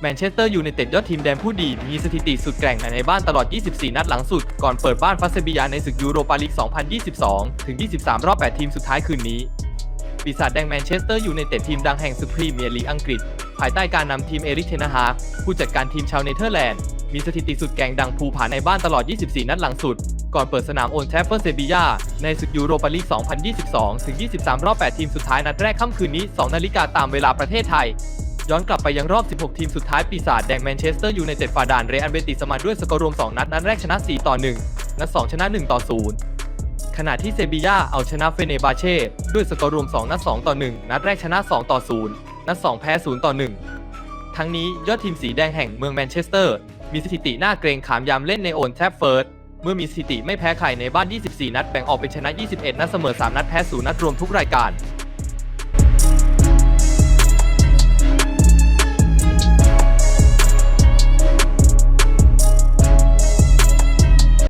แมนเชสเตอร์ยูไนเต็ดยอดทีมแดนผู้ดี มีสถิติสุดแกร่งในบ้านตลอด 24 นัดหลังสุด ก่อนเปิดบ้านฟาเซบียาในศึกยูโรปาลีก 2022 ถึง 23 รอบ 8 ทีมสุดท้ายคืนนี้ ปีศาจแดงแมนเชสเตอร์ยูไนเต็ดทีมดังแห่งศึกพรีเมียร์ลีกอังกฤษ ภายใต้การนำทีมเอริกเทนฮากผู้จัดการทีมชาวเนเธอร์แลนด์ มีสถิติสุดแกร่งดังภูผาในบ้านตลอด 24 นัดหลังสุด ก่อนเปิดสนามโอนแทฟเฟอร์เซบียาในศึกยูโรปาลีก 2022 ถึง 23 รอบ 8 ทีมสุดท้ายนัดแรกค่ำคืนนี้ 2 นาฬิกาตามเวลาประเทศไทย ย้อนกลับไปยังรอบ 16 ทีมสุดท้ายปีศาจแดงแมนเชสเตอร์ยูไนเต็ดฝ่าด่านเรอัลเบติสมาด้วยสกอร์รวม 2 นัด นัดแรกชนะ 4 ต่อ 1 นัด 2 ชนะ 1 ต่อ 0 ขณะที่เซบีย่าเอาชนะเฟเนบาเช่ด้วยสกอร์รวม 2 นัด 2 ต่อ 1 นัดแรกชนะ 2 ต่อ 0 นัด 2 แพ้ 0 ต่อ 1 ทั้งนี้ยอดทีมสีแดงแห่งเมืองแมนเชสเตอร์ มีสถิติน่าเกรงขามยามเล่นในโอนแทฟเฟิร์ดเมื่อมีสถิติไม่แพ้ใครในบ้าน 24 นัดแบ่งออกเป็นชนะ 21 นัดเสมอ 3 นัดแพ้ 0 นัดรวมทุกรายการ